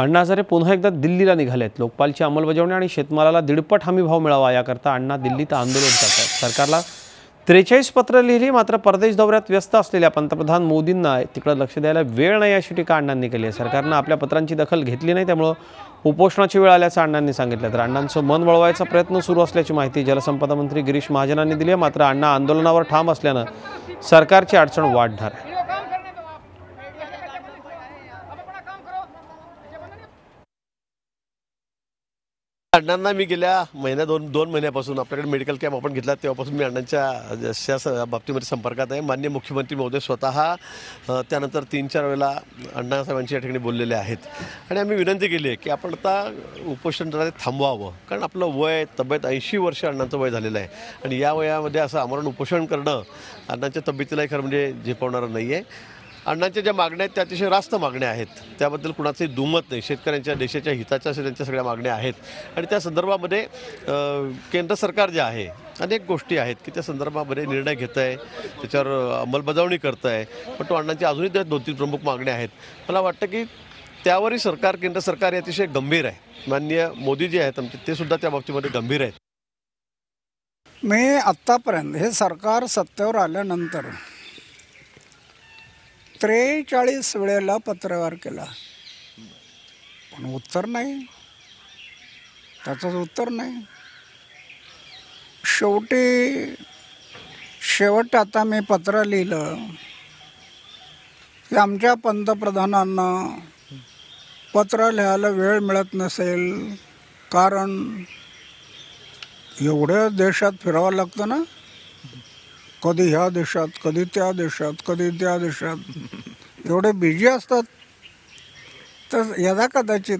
अण्णा हजारे पुन्हा एकदा दिल्लीला निघालेत लोकपालची अंमलबजावणी आणि शेतमालाला दीडपट हमी भाव मिळावा याकरता अण्णा दिल्लीत आंदोलन करतात सरकारला त्रेचाळीस पत्र लिहिली मात्र परदेश दौऱ्यात व्यस्त असलेल्या पंतप्रधान मोदींना तिकडं लक्ष द्यायला वेळ नाही अशी टीका अण्णांनी केली आहे. सरकारनं आपल्या पत्रांची दखल घेतली नाही त्यामुळं उपोषणाची वेळ आल्याचं अण्णांनी सांगितलं. तर अण्णांचं मन वळवायचा प्रयत्न सुरू असल्याची माहिती जलसंपदा मंत्री गिरीश महाजनांनी दिली आहे. मात्र अण्णा आंदोलनावर ठाम असल्यानं सरकारची अडचण वाढणार आहे. अण्णांना मी गेल्या महिन्या दोन दोन महिन्यापासून आपल्याकडे मेडिकल कॅम्प आपण घेतला तेव्हापासून मी अण्णांच्या जशा स- बाबतीमध्ये संपर्कात आहे. मान्य मुख्यमंत्री महोदय स्वतः त्यानंतर तीन चार वेळेला अण्णासाहेबांशी या ठिकाणी बोललेले आहेत. आणि आम्ही विनंती केली आहे की आपण आता उपोषण थांबवावं कारण आपलं वय तब्येत ऐंशी वर्ष अण्णांचं वय झालेलं आहे. आणि या वयामध्ये असं आमरण उपोषण करणं अण्णांच्या तब्येतीलाही खरं म्हणजे झेपवणारं नाही आहे अण्णांच्या ज्या मागण्या आहेत त्या अतिशय रास्त मागण्या आहेत. त्याबद्दल कुणाचंही दुमत नाही. शेतकऱ्यांच्या देशाच्या हिताच्या त्यांच्या सगळ्या मागण्या आहेत. आणि त्या संदर्भामध्ये केंद्र सरकार जे आहे अनेक गोष्टी आहेत की त्या संदर्भामध्ये निर्णय घेत आहे त्याच्यावर अंमलबजावणी करत आहे पण तो अण्णांची अजूनही त्या दोन तीन प्रमुख मागण्या आहेत. मला वाटतं की त्यावरही सरकार केंद्र सरकार हे अतिशय गंभीर आहे. माननीय मोदी जे आहेत आमचे ते सुद्धा त्या बाबतीमध्ये गंभीर आहेत. मी आत्तापर्यंत हे सरकार सत्तेवर आल्यानंतर त्रेचाळीस वेळेला पत्रव्यवहार केला. पण उत्तर नाही. त्याचंच उत्तर नाही. शेवटी शेवट आता मी पत्र लिहिलं. की आमच्या पंतप्रधानांना पत्र लिहायला वेळ मिळत नसेल कारण एवढं देशात फिरावं लागतं ना. कधी ह्या देशात कधी त्या देशात कधी त्या देशात. एवढे बिझी असतात. तर यदा कदाचित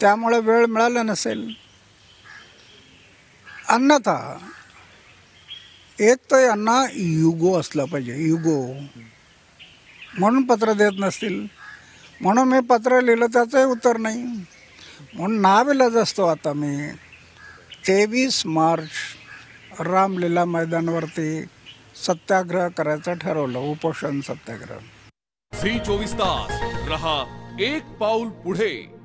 त्यामुळे वेळ मिळाला नसेल. अन्यथा एक तर यांना युगो असला पाहिजे युगो. म्हणून पत्र देत नसतील. म्हणून मी पत्र लिहिलं त्याचंही उत्तर नाही. म्हणून नाविलाज असतो आता मी. तेवीस मार्च रामलीला मैदानवरती सत्याग्रह करायचं ठरवलं उपोषण सत्याग्रह. झी चोवीस तास रहा एक पाऊल पुढे.